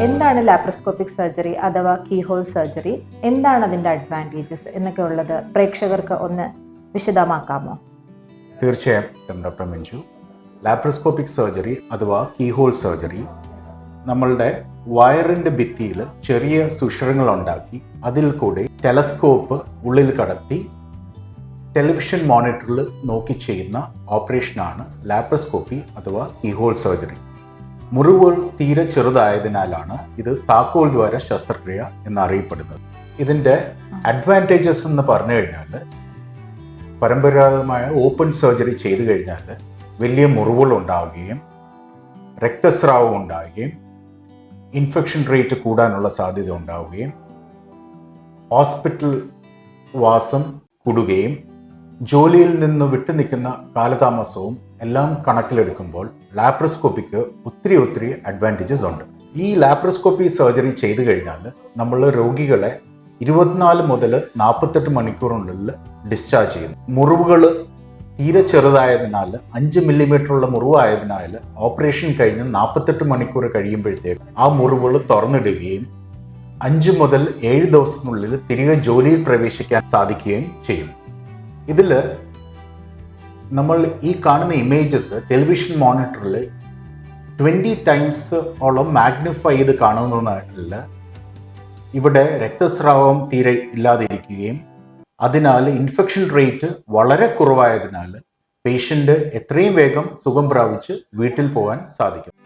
Laparoscopic surgery അഥവാ keyhole surgery എന്താണ് അതിന്റെ അഡ്വാന്റേജസ് എന്നൊക്കെ ഉള്ളത് പ്രേക്ഷകർക്ക് ഒന്ന് വിശദമാക്കാമോ? തീർച്ചയായും ഡോക്ടർ മഞ്ജു ലാപ്രോസ്കോപ്പിക് സർജറി അഥവാ കീഹോൾ സർജറി നമ്മളുടെ വയറിന്റെ ഭിത്തിയിൽ ചെറിയ സുഷിരങ്ങൾ ഉണ്ടാക്കി അതിൽ കൂടി ടെലസ്കോപ്പ് ഉള്ളിൽ കടത്തി ടെലിവിഷൻ മോണിറ്ററിൽ നോക്കി ചെയ്യുന്ന ഓപ്പറേഷനാണ് ലാപ്രോസ്കോപ്പി അഥവാ കീഹോൾ സർജറി മുറിവുകൾ തീരെ ചെറുതായതിനാലാണ് ഇത് താക്കോൽ ദ്വാര ശസ്ത്രക്രിയ എന്നറിയപ്പെടുന്നത്. ഇതിന്റെ അഡ്വാന്റേജസ് എന്ന് പറഞ്ഞു കഴിഞ്ഞാൽ പരമ്പരാഗതമായ ഓപ്പൺ സർജറി ചെയ്തു കഴിഞ്ഞാൽ വലിയ മുറിവുകൾ ഉണ്ടാവുകയും രക്തസ്രാവം ഉണ്ടാവുകയും ഇൻഫെക്ഷൻ റേറ്റ് കൂടാനുള്ള സാധ്യത ഉണ്ടാവുകയും ഹോസ്പിറ്റൽ വാസം കൂടുകയും ജോലിയിൽ നിന്ന് വിട്ടുനിൽക്കുന്ന കാലതാമസവും എല്ലാം കണക്കിലെടുക്കുമ്പോൾ ലാപ്രോസ്കോപ്പിക്ക് ഒത്തിരി ഒത്തിരി അഡ്വാന്റേജസ് ഉണ്ട്. ഈ ലാപ്രോസ്കോപ്പി സർജറി ചെയ്തു കഴിഞ്ഞാൽ നമ്മൾ രോഗികളെ ഇരുപത്തിനാല് മുതൽ നാൽപ്പത്തെട്ട് മണിക്കൂറിനുള്ളിൽ ഡിസ്ചാർജ് ചെയ്യുന്നു. മുറിവുകൾ തീരെ ചെറുതായതിനാൽ അഞ്ച് മില്ലിമീറ്ററുള്ള മുറിവായതിനാൽ ഓപ്പറേഷൻ കഴിഞ്ഞ് നാൽപ്പത്തെട്ട് മണിക്കൂർ കഴിയുമ്പോഴത്തേക്ക് ആ മുറിവുകൾ തുറന്നിടുകയും അഞ്ച് മുതൽ ഏഴ് ദിവസത്തിനുള്ളിൽ തിരികെ ജോലിയിൽ പ്രവേശിക്കാൻ സാധിക്കുകയും ചെയ്യും ഇതിൽ നമ്മൾ ഈ കാണുന്ന ഇമേജസ് ടെലിവിഷൻ മോണിറ്ററിൽ ട്വന്റി ടൈംസ് ഓളം മാഗ്നിഫൈ ചെയ്ത് കാണുന്നതിൽ ഇവിടെ രക്തസ്രാവം തീരെ ഇല്ലാതിരിക്കുകയും അതിനാൽ ഇൻഫെക്ഷൻ റേറ്റ് വളരെ കുറവായതിനാൽ പേഷ്യന്റ് എത്രയും വേഗം സുഖം പ്രാപിച്ച് വീട്ടിൽ പോകാൻ സാധിക്കും.